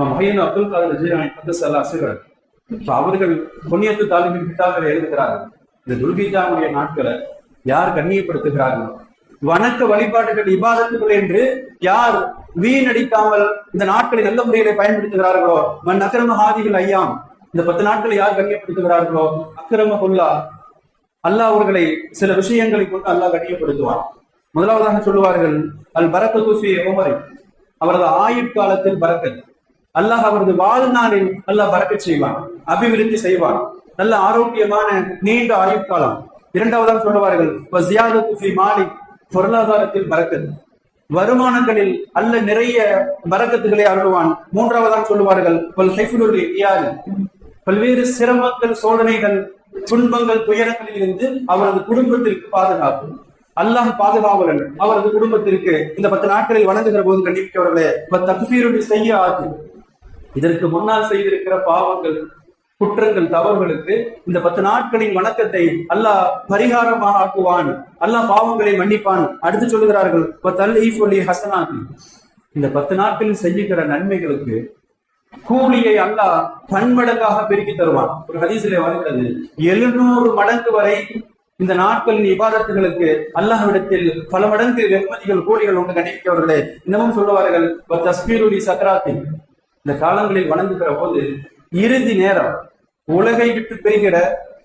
மகையன் அப்துல் காதர் ஜீரானி பத்து அசுகள் அவர்கள் புண்ணியத்து தாலிமின் கிட்டாக்களை எழுதுகிறார்கள். இந்த துல்கிஜாவுடைய நாட்களை யார் கண்ணியப்படுத்துகிறார்களோ? வணக்க வழிபாடுகள் இபாதத்துகள் என்று யார் வீணடிக்காமல் இந்த நாட்களை நல்ல முறையில பயன்படுத்துகிறார்களோ? மண் அக்கிரம ஹாதிகள் ஐயாம். இந்த பத்து நாட்களை யார் கண்ணியப்படுத்துகிறார்களோ? அக்கிரம கொல்லா. அல்லாஹ் அவர்களை சில விஷயங்களை கொண்டு அல்லாஹ் கண்ணியப்படுத்துவான். முதலாவதாக சொல்லுவார்கள் அல் பரக்கத்து ஃபி அவரது ஆயுட்காலத்தில் பரக்கத். அல்லாஹ் அவரது வாழ்நாளில் அல்லாஹ் பரக்கத் செய்வான் அபிவிருத்தி செய்வான். நல்ல ஆரோக்கியமான நீண்ட ஆயுட்காலம் இரண்டாவதாக சொல்லுவார்கள் மாலி பொருளாதாரத்தில் பறக்கது. வருமானங்களில் அல்ல நிறைய பரக்கத்துகளை அருள்வான். மூன்றாவதாக சொல்லுவார்கள் பல்வேறு சிரமங்கள் சோதனைகள் துன்பங்கள் துயரங்களில் இருந்து அவரது குடும்பத்திற்கு பாதுகாப்பு. அல்லாஹ் பாதுகாவலன் அவரது குடும்பத்திற்கு இந்த பத்து நாட்களில் வணங்குகிற போது கண்டிப்பவர்களே செய்ய ஆகும் இதற்கு முன்னால் செய்திருக்கிற பாவங்கள் குற்றங்கள் தவறுகளுக்கு இந்த பத்து நாட்களின் வணக்கத்தை அல்லாஹ் பரிகாரமாக ஆக்குவான் அல்லாஹ் பாவங்களை மன்னிப்பான். அடுத்து சொல்லுகிறார்கள் இந்த பத்து நாட்களில் செய்யுகிற நன்மைகளுக்கு கூலியை அல்லாஹ் பன்மடங்காக பெருக்கி தருவான். ஒரு ஹதீசிலே வருகிறது எழுநூறு மடங்கு வரை இந்த நாட்களின் இபாதத்துகளுக்கு அல்லாஹ்விடத்தில் பல மடங்கு வெகுமதிகள் கூலிகள் உண்டு கண்டிப்பவர்களே. இன்னமும் சொல்லுவார்கள் தஸ்பீருடி சக்கராத்தி இந்த காலங்களில் வணங்குகிற போது இறுதி நேரம் உலகை விட்டு பெறுகிற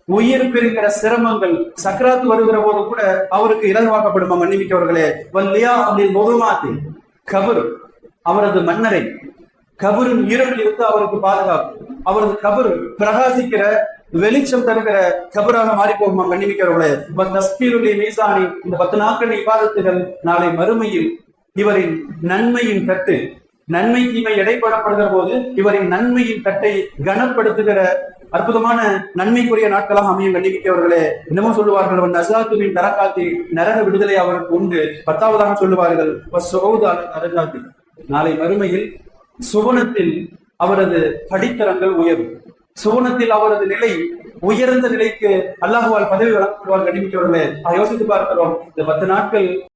உயிர் பெறுகிற சிரமங்கள் சக்கராத்து வருகிற போது கூட அவருக்கு இலகுவாக்கப்படுமா மன்னிமிக்கவர்களே? வல்லியா அப்படின்னு முகமாத்தி கபர் அவரது மன்னரை. கபரின் இருளில் இருந்து அவருக்கு பாதுகாப்பு. அவரது கபர் பிரகாசிக்கிற வெளிச்சம் தருகிற கபராக மாறி போகுமா கண்ணிமிக்கிறவர்களே தஸ்பீருடைய மீசானி இந்த பத்து நாட்கள் பாதத்துகள் நாளை மறுமையில் இவரின் நன்மையின் தட்டு. நன்மை தீமை எடைபடப்படுகிற போது இவரின் நன்மையின் தட்டை கனப்படுத்துகிற அற்புதமான நன்மைக்குரிய நாட்களாக அமையும் கண்டிப்பிக்கவர்களே இன்னமும் சொல்லுவார்கள் அவன் நசாத்துவின் தரக்காத்தி நரக விடுதலை அவருக்கு உண்டு. பத்தாவதாக சொல்லுவார்கள் நரகாத்தி நாளை மறுமையில் சுவனத்தில் அவரது படித்தரங்கள் உயரும். சுவனத்தில் அவரது நிலை உயர்ந்த நிலைக்கு அல்லாஹுவால் பதவி வழங்கப்படுவார் கண்டிப்பிக்கவர்களே யோசித்து பார்க்கிறோம் இந்த பத்து நாட்கள்